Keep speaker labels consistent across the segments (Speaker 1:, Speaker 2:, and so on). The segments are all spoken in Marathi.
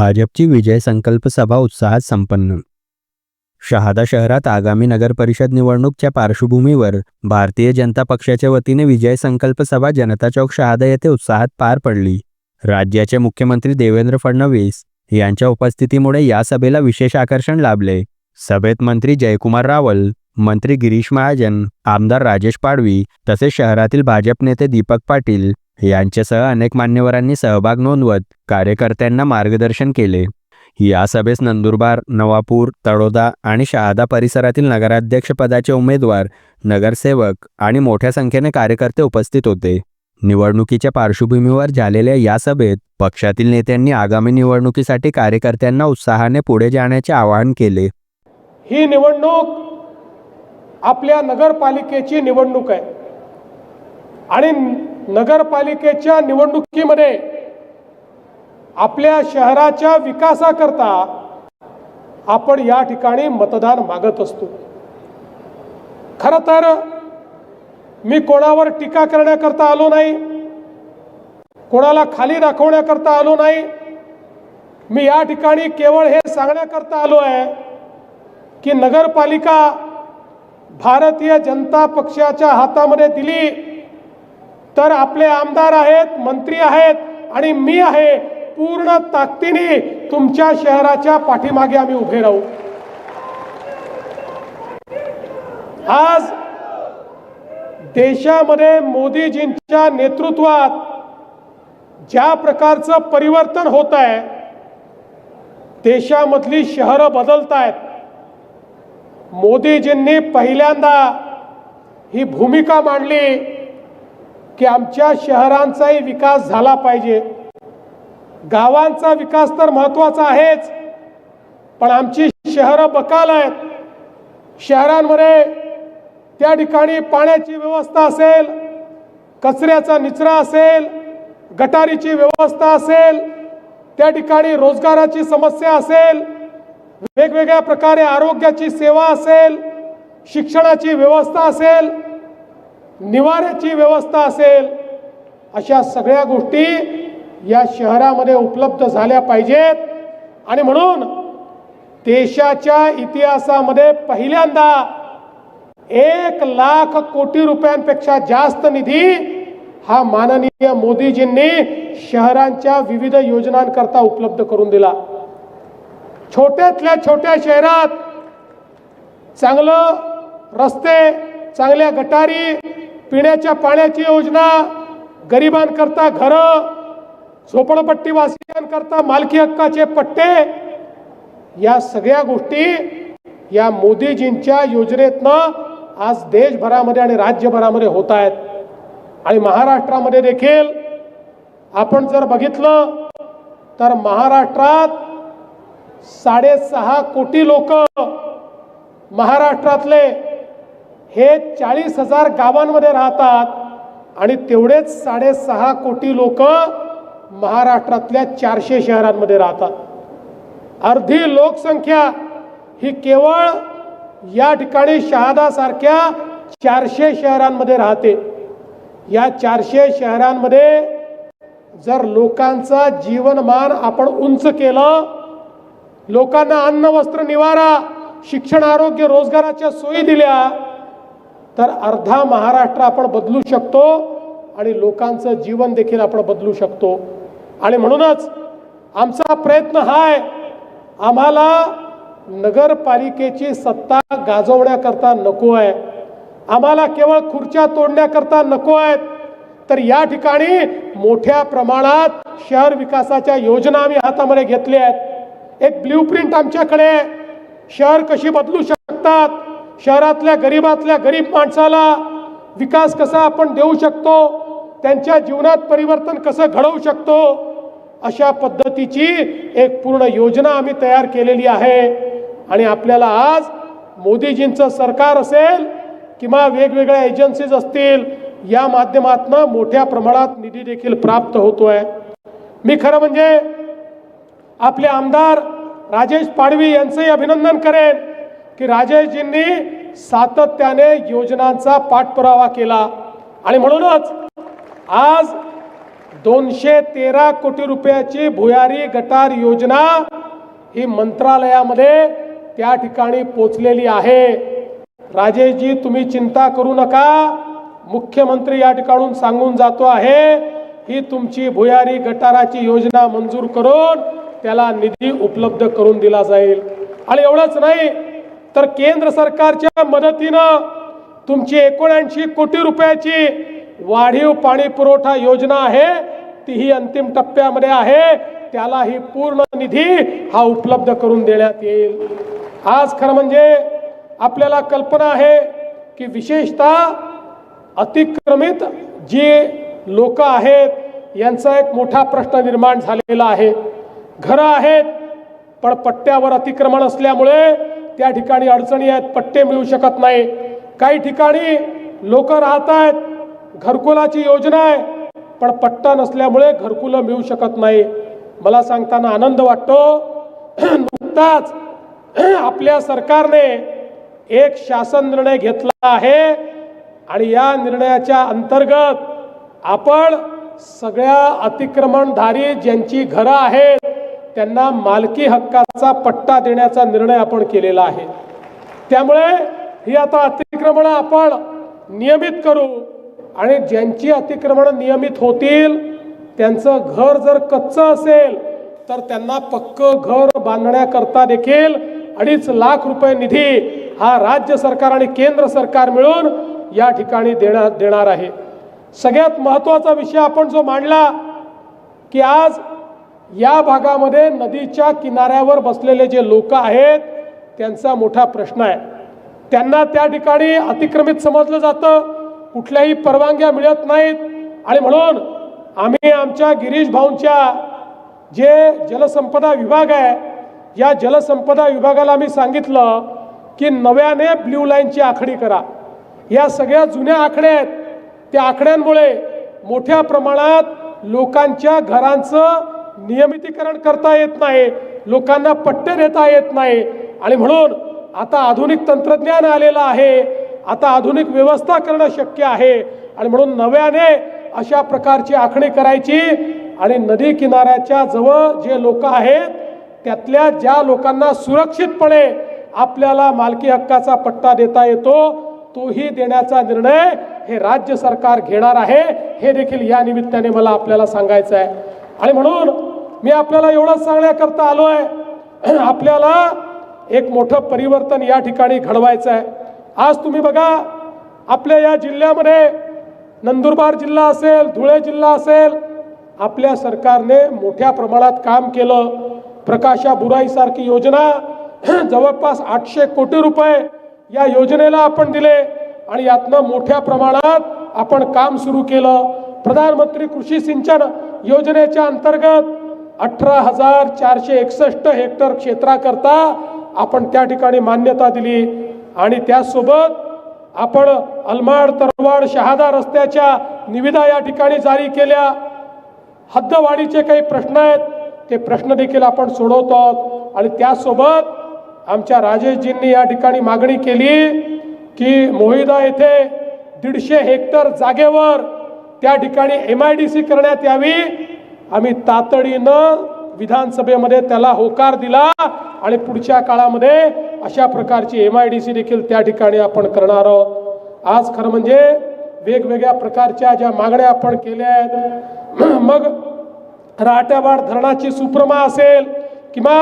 Speaker 1: भाजपची विजय संकल्प सभा उत्साहात संपन्न. शहादा शहरात आगामी नगरपरिषद निवडणूकच्या पार्श्वभूमीवर भारतीय जनता पक्षाच्या वतीने विजय संकल्प सभा जनता चौक शहादा येथे उत्साहात पार पडली. राज्याचे मुख्यमंत्री देवेंद्र फडणवीस यांच्या उपस्थितीमुळे या सभेला विशेष आकर्षण लाभले. सभेत मंत्री जयकुमार रावल मंत्री गिरीश महाजन आमदार राजेश पाडवी तसेच शहरातील भाजप नेते दीपक पाटील यांच्यासह अनेक मान्यवरांनी सहभाग नोंदवत कार्यकर्त्यांना मार्गदर्शन केले. या सभेस नंदुरबार नवापूर तळोदा आणि शहादा परिसरातील नगराध्यक्षपदाचे उमेदवार नगरसेवक आणि मोठ्या संख्येने कार्यकर्ते उपस्थित होते. निवडणुकीच्या पार्श्वभूमीवर झालेल्या या सभेत पक्षातील नेत्यांनी आगामी निवडणुकीसाठी कार्यकर्त्यांना उत्साहाने पुढे जाण्याचे आवाहन केले.
Speaker 2: ही निवडणूक आपल्या नगरपालिकेची निवडणूक आहे. आणि नगरपालिकेच्या निवडणुकीमध्ये आपल्या शहराच्या विकासाकरता आपण या ठिकाणी मतदान मागत असतो. खरं तर मी कोणावर टीका करण्याकरता आलो नाही कोणाला खाली दाखवण्याकरता आलो नाही मी या ठिकाणी केवळ हे सांगण्याकरता आलो आहे की नगरपालिका भारतीय जनता पक्षाच्या हातामध्ये दिली तर आपले आमदार आहेत मंत्री आहेत आणि मी आहे. पूर्ण ताकदीने तुमच्या शहराच्या पाठीमागे आम्ही उभे राहू. आज देशामध्ये मोदीजींच्या नेतृत्वात ज्या प्रकारचं परिवर्तन होत आहे देशामधली शहरं बदलत आहेत. मोदीजींनी पहिल्यांदा ही भूमिका मांडली. की आमच्या शहरांचाही विकास झाला पाहिजे. गावांचा विकास तर महत्त्वाचा आहेच पण आमची शहरं बकाल आहेत. शहरांमध्ये त्या ठिकाणी पाण्याची व्यवस्था असेल कचऱ्याचा निचरा असेल गटारीची व्यवस्था असेल त्या ठिकाणी रोजगाराची समस्या असेल वेगवेगळ्या प्रकारे आरोग्याची सेवा असेल शिक्षणाची व्यवस्था असेल निवाऱ्याची व्यवस्था असेल अशा सगळ्या गोष्टी या शहरामध्ये उपलब्ध झाल्या पाहिजेत. आणि म्हणून देशाच्या इतिहासामध्ये पहिल्यांदा एक लाख कोटी रुपयांपेक्षा जास्त निधी हा माननीय मोदीजींनी शहरांच्या विविध योजनांकरता उपलब्ध करून दिला. छोट्यातल्या छोट्या शहरात चांगलं रस्ते चांगल्या गटारी पिण्याच्या पाण्याची योजना गरिबांकरता घरं झोपडपट्टीवासियांकरता मालकी हक्काचे पट्टे या सगळ्या गोष्टी या मोदीजींच्या योजनेतनं आज देशभरामध्ये आणि राज्यभरामध्ये होत आहेत. आणि महाराष्ट्रामध्ये देखील आपण जर बघितलं तर महाराष्ट्रात साडेसहा कोटी लोक महाराष्ट्रातले हे चाळीस हजार गावांमध्ये राहतात आणि तेवढेच साडेसहा कोटी लोक महाराष्ट्रातल्या चारशे शहरांमध्ये राहतात. अर्धी लोकसंख्या ही केवळ या ठिकाणी शहादासारख्या चारशे शहरांमध्ये राहते. या चारशे शहरांमध्ये जर लोकांचा जीवनमान आपण उंच केलं लोकांना अन्न वस्त्र निवारा शिक्षण आरोग्य रोजगाराच्या सोयी दिल्या तर अर्धा महाराष्ट्र आपण बदलू शकतो आणि लोकांचं जीवन देखील आपण बदलू शकतो. आणि म्हणूनच आमचा प्रयत्न हा आहे आम्हाला नगरपालिकेची सत्ता गाजवण्याकरता नको आहे. आम्हाला केवळ खुर्च्या तोडण्याकरता नको आहेत. तर या ठिकाणी मोठ्या प्रमाणात शहर विकासाच्या योजना आम्ही हातामध्ये घेतल्या आहेत. एक ब्ल्यू प्रिंट आमच्याकडे शहर कशी बदलू शकतात? शहरातल्या गरीबातल्या गरीब माणसाला विकास कसा आपण देऊ शकतो त्यांच्या जीवनात परिवर्तन कसं घडवू शकतो अशा पद्धतीची एक पूर्ण योजना आम्ही तयार केलेली आहे. आणि आपल्याला आज मोदीजींचं सरकार असेल किंवा वेगवेगळ्या एजन्सीज असतील या माध्यमातून मोठ्या प्रमाणात निधी देखील प्राप्त होतोय. मी खरं म्हणजे आपले आमदार राजेश पाडवी यांचंही अभिनंदन करेन. की राजेशजींनी सातत्याने योजनांचा पाठपुरावा केला. आणि म्हणूनच आज दोनशे तेरा कोटी रुपयाची भुयारी गटार योजना ही मंत्रालयामध्ये त्या ठिकाणी पोचलेली आहे. राजेशजी तुम्ही चिंता करू नका. मुख्यमंत्री या ठिकाणून सांगून जातो आहे ही तुमची भुयारी गटाराची योजना मंजूर करून त्याला निधी उपलब्ध करून दिला जाईल. आणि एवढंच नाही तर केंद्र सरकारच्या मदतीनं तुमची एकोणऐंशी कोटी रुपयाची वाढीव पाणी पुरवठा योजना आहे तीही अंतिम टप्प्यामध्ये आहे. त्यालाही पूर्ण निधी हा उपलब्ध करून देण्यात येईल. आज खरं म्हणजे आपल्याला कल्पना आहे की विशेषतः अतिक्रमित जी लोक आहेत यांचा एक मोठा प्रश्न निर्माण झालेला आहे. घरं आहेत पण पट्ट्यावर अतिक्रमण असल्यामुळे त्या ठिकाणी अडचणी आहेत पट्टे मिळू शकत नाही. काही ठिकाणी लोक राहत आहेत घरकुलाची योजना आहे पण पट्टा नसल्यामुळे घरकुलं मिळू शकत नाही. मला सांगताना आनंद वाटतो. नुकताच आपल्या सरकारने एक शासन निर्णय घेतला आहे आणि या निर्णयाच्या अंतर्गत आपण सगळ्या अतिक्रमणधारी ज्यांची घरं आहेत त्यांना मालकी हक्काचा पट्टा देण्याचा निर्णय आपण केलेला आहे. त्यामुळे ही आता अतिक्रमणं आपण नियमित करू आणि ज्यांची अतिक्रमणं नियमित होतील त्यांचं घर जर कच्चं असेल तर त्यांना पक्क घर बांधण्याकरता देखील अडीच लाख रुपये निधी हा राज्य सरकार आणि केंद्र सरकार मिळून या ठिकाणी देणार देणार आहे. सगळ्यात महत्त्वाचा विषय आपण जो मांडला की आज या भागामध्ये नदीच्या किनाऱ्यावर बसलेले जे लोक आहेत त्यांचा मोठा प्रश्न आहे. त्यांना त्या ठिकाणी अतिक्रमित समजलं जातं. कुठल्याही परवानग्या मिळत नाहीत. आणि म्हणून आम्ही आमच्या गिरीश भाऊंच्या जे जलसंपदा विभाग आहे या जलसंपदा विभागाला आम्ही सांगितलं की नव्याने ब्ल्यू लाईनची आखणी करा. या सगळ्या जुन्या आखड्या आहेत. त्या आकड्यांमुळे मोठ्या प्रमाणात लोकांच्या घरांचं नियमितीकरण करता येत नाही लोकांना पट्टे देता येत नाही. आणि म्हणून आता आधुनिक तंत्रज्ञान आलेलं आहे आता आधुनिक व्यवस्था करणं शक्य आहे. आणि म्हणून नव्याने अशा प्रकारची आखणी करायची आणि नदी किनाऱ्याच्या जवळ जे लोक आहेत त्यातल्या ज्या लोकांना सुरक्षितपणे आपल्याला मालकी हक्काचा पट्टा देता येतो तोही देण्याचा निर्णय हे राज्य सरकार घेणार आहे. हे देखील या निमित्ताने मला आपल्याला सांगायचं आहे. आणि म्हणून मी आपल्याला एवढंच सांगण्याकरता आलो आहे. आपल्याला एक मोठं परिवर्तन या ठिकाणी घडवायचं आहे. आज तुम्ही बघा आपल्या या जिल्ह्यामध्ये नंदुरबार जिल्हा असेल धुळे जिल्हा असेल आपल्या सरकारने मोठ्या प्रमाणात काम केलं. प्रकाशा बुराईसारखी योजना जवळपास आठशे कोटी रुपये या योजनेला आपण दिले आणि यातनं मोठ्या प्रमाणात आपण काम सुरू केलं. प्रधानमंत्री कृषी सिंचन योजनेच्या अंतर्गत अठरा हजार चारशे एकसष्ट हेक्टर क्षेत्राकरता आपण त्या ठिकाणी मान्यता दिली. आणि त्याचसोबत आपण अलमाड तरवाड शहादा रस्त्याच्या निविदा या ठिकाणी जारी केल्या. हद्दवाढीचे काही प्रश्न आहेत ते प्रश्न देखील आपण सोडवतो आहोत. आणि त्याचसोबत आमच्या राजेशजींनी या ठिकाणी मागणी केली की मोहिदा येथे दीडशे हेक्टर जागेवर त्या ठिकाणी एम आय डी सी करण्यात यावी. आम्ही तातडीनं विधानसभेमध्ये त्याला होकार दिला आणि पुढच्या काळामध्ये अशा प्रकारची एम आय डी सी देखील त्या ठिकाणी आपण करणार आहोत. आज खरं म्हणजे वेगवेगळ्या प्रकारच्या ज्या मागण्या आपण केल्या आहेत मग राहट्याबाड धरणाची सुप्रमा असेल किंवा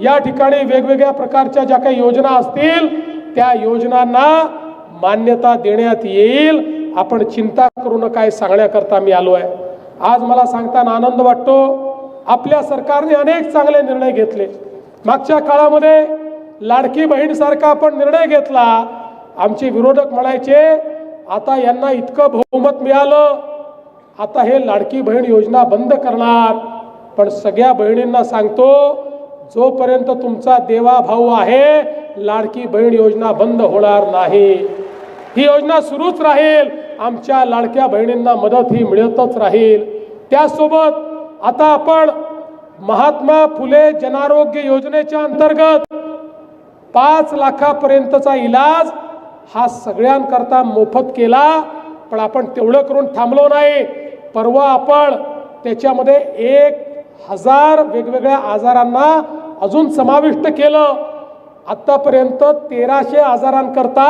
Speaker 2: या ठिकाणी वेगवेगळ्या प्रकारच्या ज्या काही योजना असतील त्या योजनांना मान्यता देण्यात येईल. आपण चिंता करू नका हे सांगण्याकरता मी आलो आहे. आज मला सांगताना आनंद वाटतो. आपल्या सरकारने अनेक चांगले निर्णय घेतले. मागच्या काळामध्ये लाडकी बहीणसारखा आपण निर्णय घेतला. आमचे विरोधक म्हणायचे आता यांना इतकं बहुमत मिळालं. आता हे लाडकी बहीण योजना बंद करणार. पण सगळ्या बहिणींना सांगतो जोपर्यंत तुमचा देवा भाऊ आहे लाडकी बहीण योजना बंद होणार नाही. ही योजना सुरूच राहील. आमच्या लाडक्या बहिणींना मदत ही मिळतच राहील. त्यासोबत आता आपण महात्मा फुले जनारोग्य योजनेच्या अंतर्गत पाच लाखापर्यंतचा इलाज हा सगळ्यांकरता मोफत केला पण आपण तेवढं करून थांबलो नाही. परवा आपण त्याच्यामध्ये एक हजार वेगवेगळ्या आजारांना अजून समाविष्ट केलं. आत्तापर्यंत तेराशे आजारांकरता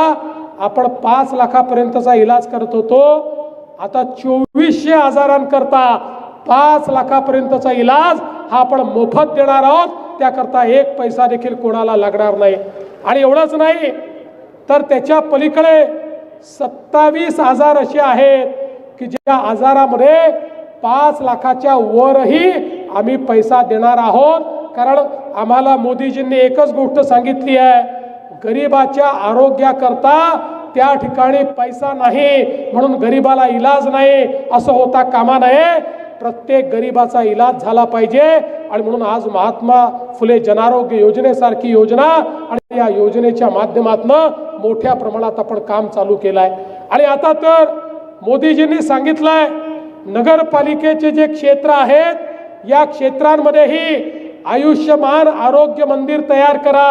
Speaker 2: आपण पाच लाखापर्यंतचा इलाज करत होतो. आता चोवीसशे आजारांकरता पाच लाखापर्यंतचा इलाज हा आपण मोफत देणार आहोत. त्याकरता एक पैसा देखील कोणाला लागणार नाही. आणि एवढंच नाही तर त्याच्या पलीकडे सत्तावीस आजार असे आहेत की ज्या आजारामध्ये पाच लाखाच्या वरही आम्ही पैसा देणार आहोत. कारण आम्हाला मोदीजींनी एकच गोष्ट सांगितली आहे गरिबाच्या आरोग्याकरता त्या ठिकाणी पैसा नाही म्हणून गरिबाला इलाज नाही असं होता कामा नये. प्रत्येक गरिबाचा इलाज झाला पाहिजे आणि म्हणून आज महात्मा फुले जनारोग्य योजनेसारखी योजना आणि या योजनेच्या माध्यमातून मोठ्या प्रमाणात आपण काम चालू केलं आहे आणि आता तर मोदीजींनी सांगितलंय नगरपालिकेचे जे क्षेत्र आहेत या क्षेत्रांमध्येही आयुष्यमान आरोग्य मंदिर तयार करा.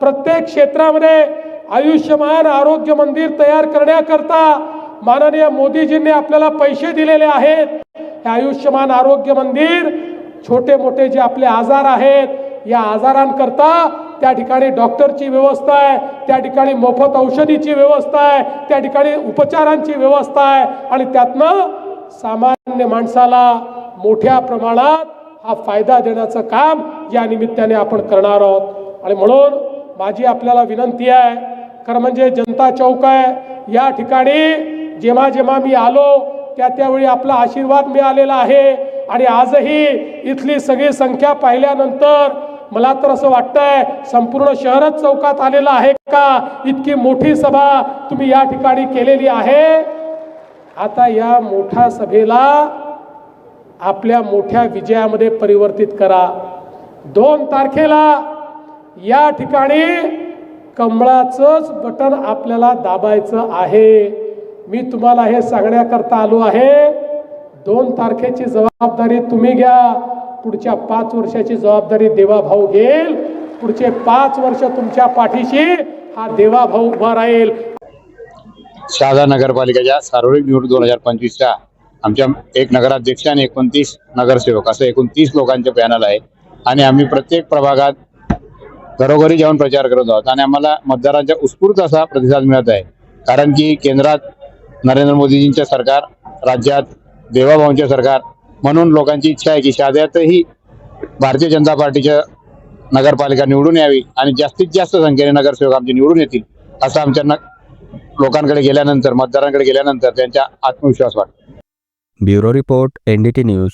Speaker 2: प्रत्येक क्षेत्रामध्ये आयुष्यमान आरोग्य मंदिर तयार करण्याकरता माननीय मोदीजींनी आपल्याला पैसे दिलेले आहेत. हे आयुष्यमान आरोग्य मंदिर छोटे मोठे जे आपले आजार आहेत या आजारांकरता त्या ठिकाणी डॉक्टरची व्यवस्था आहे त्या ठिकाणी मोफत औषधीची व्यवस्था आहे त्या ठिकाणी उपचारांची व्यवस्था आहे आणि त्यातनं सामान्य माणसाला मोठ्या प्रमाणात हा फायदा देण्याचं काम या निमित्ताने आपण करणार आहोत. आणि म्हणून माझी आपल्याला विनंती आहे. खरं म्हणजे जनता चौक आहे. या ठिकाणी जेव्हा जेव्हा मी आलो त्या त्यावेळी आपला आशीर्वाद मिळालेला आहे. आणि आजही इथली सगळी संख्या पाहिल्यानंतर मला तर असं वाटतंय संपूर्ण शहरच चौकात आलेलं आहे का? इतकी मोठी सभा तुम्ही या ठिकाणी केलेली आहे. आता या मोठ्या सभेला आपल्या मोठ्या विजयामध्ये परिवर्तित करा. दोन तारखेला या ठिकाणी कमळाचंच बटन आपल्याला दाबायचं आहे. मी तुम्हाला हे सांगण्याकरता आलो आहे. दोन तारखेची जबाबदारी तुम्ही घ्या. पुढच्या पाच वर्षाची जबाबदारी देवाभाऊ घेईल. पुढचे पाच वर्ष तुमच्या पाठीशी हा देवाभाऊ उभा राहील.
Speaker 3: शहादा नगरपालिकेच्या सार्वजनिक निवडणूक दोन हजार पंचवीसच्या आमच्या एक नगराध्यक्ष आणि एकोणतीस नगरसेवक असं एकूण तीस लोकांचे पॅनल आहे. आणि आम्ही प्रत्येक प्रभागात घरोघरी जाऊन प्रचार करत आहोत. आणि आम्हाला मतदारांचा उत्स्फूर्त असा प्रतिसाद मिळत आहे. कारण की केंद्रात नरेंद्र मोदीजींचे सरकार राज्यात देवाभाऊंचे सरकार म्हणून लोकांची इच्छा आहे की शहाद्यातही भारतीय जनता पार्टीच्या नगरपालिका निवडून यावी आणि जास्तीत जास्त संख्येने नगरसेवक आमचे निवडून येतील असं आमच्या न लोकांकडे गेल्यानंतर मतदारांकडे गेल्यानंतर त्यांचा आत्मविश्वास वाटतो
Speaker 1: bureau report N D T news.